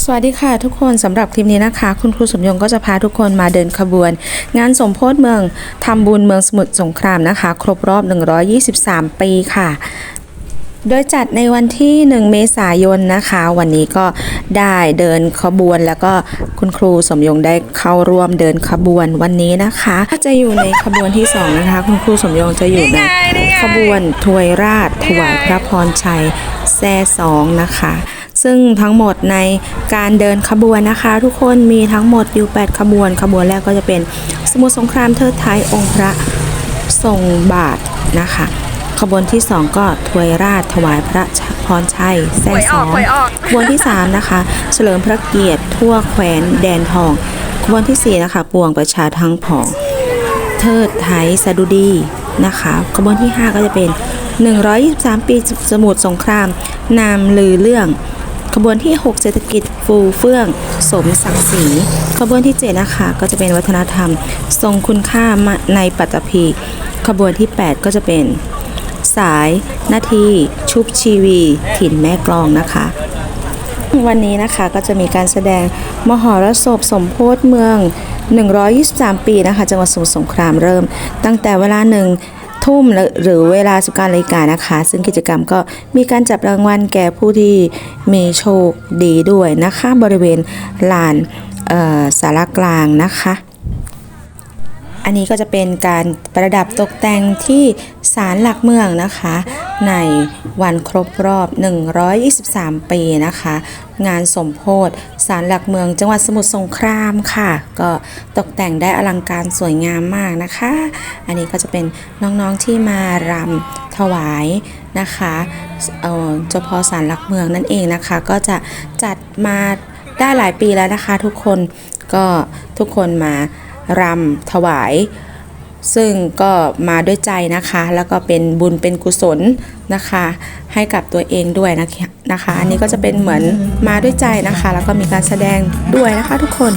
สวัสดีค่ะทุกคนสำหรับคลิปนี้นะคะ คุณครูสมยงก็จะพาทุกคนมาเดินขบวน งานสมโพธิเมืองทำบุญเมืองสมุทรสงครามนะคะ ครบรอบ 123 ปีค่ะ โดยจัดในวันที่ 1 เมษายนนะคะ วันนี้ก็ได้เดินขบวนแล้วก็คุณครูสมยงได้เข้าร่วมเดินขบวนวันนี้นะคะก็จะอยู่ในขบวนที่ 2 นะคะ คุณครูสมยงจะอยู่ในขบวนถวยราชถวายพระพรชัยแซ่สองนะคะ ซึ่งทั้งหมดในการเดินขบวนนะคะ ทุกคนมีทั้งหมดอยู่ 8 ขบวน ขบวนแรกก็จะเป็นสมุทรสงครามเทิดไทยองค์พระทรงบาทนะคะ ขบวนที่ 2 ก็ถวยราชถวายพระพรชัยแซ่สองขบวนที่ 3 นะคะ เฉลิมพระเกียรติทั่วแคว้นแดนทอง ขบวนทีสี่ 4 นะคะปวงประชาทั้งผอง เทิดไทยสดุดีนะคะขบวนที่ 5 ก็จะเป็น 123 ปีสมุทรสงคราม นามลือเรื่อง ขบวนที่ 6 เศรษฐกิจฟูเฟื่อง สมศักดิ์ศรีขบวนที่ 7 นะคะ ก็จะเป็นวัฒนธรรม ทรงคุณค่ามาในปัตตภีขบวนที่ 8 ก็จะเป็น สายนาทีชุบชีวี ถิ่นแม่กลองนะคะ วันนี้นะคะก็จะมีการแสดงมหรสพสมโพธิเมือง 123 ปีนะคะจังหวัดสมุทรสงครามเริ่ม ตั้งแต่เวลาหนึ่ง ทุ่มหรือเวลาสุการนาฬิกานะคะ ซึ่งกิจกรรมก็มีการจับรางวัลแก่ผู้ที่มีโชคดีด้วยนะคะ บริเวณลานสารกลางนะคะ อันนี้ก็จะเป็นการประดับตกแต่งที่ศาลหลักเมืองนะคะ ในวันครบรอบ 123 ปีนะคะ งานสมโพธิศาลหลักเมืองจังหวัดสมุทรสงครามค่ะ ก็ตกแต่งได้อลังการสวยงามมากนะคะ อันนี้ก็จะเป็นน้องๆที่มารำถวายนะคะเอ่อเจ้าพ่อศาลหลักเมืองนั่นเองนะคะ ก็จะจัดมาได้หลายปีแล้วนะคะ ทุกคนก็ทุกคนมา รำถวาย ซึ่งก็มาด้วยใจนะคะ แล้วก็เป็นบุญเป็นกุศลนะคะ ให้กับตัวเองด้วยนะคะนะคะ อันนี้ก็จะเป็นเหมือนมาด้วยใจนะคะ แล้วก็มีการแสดงด้วยนะคะทุกคน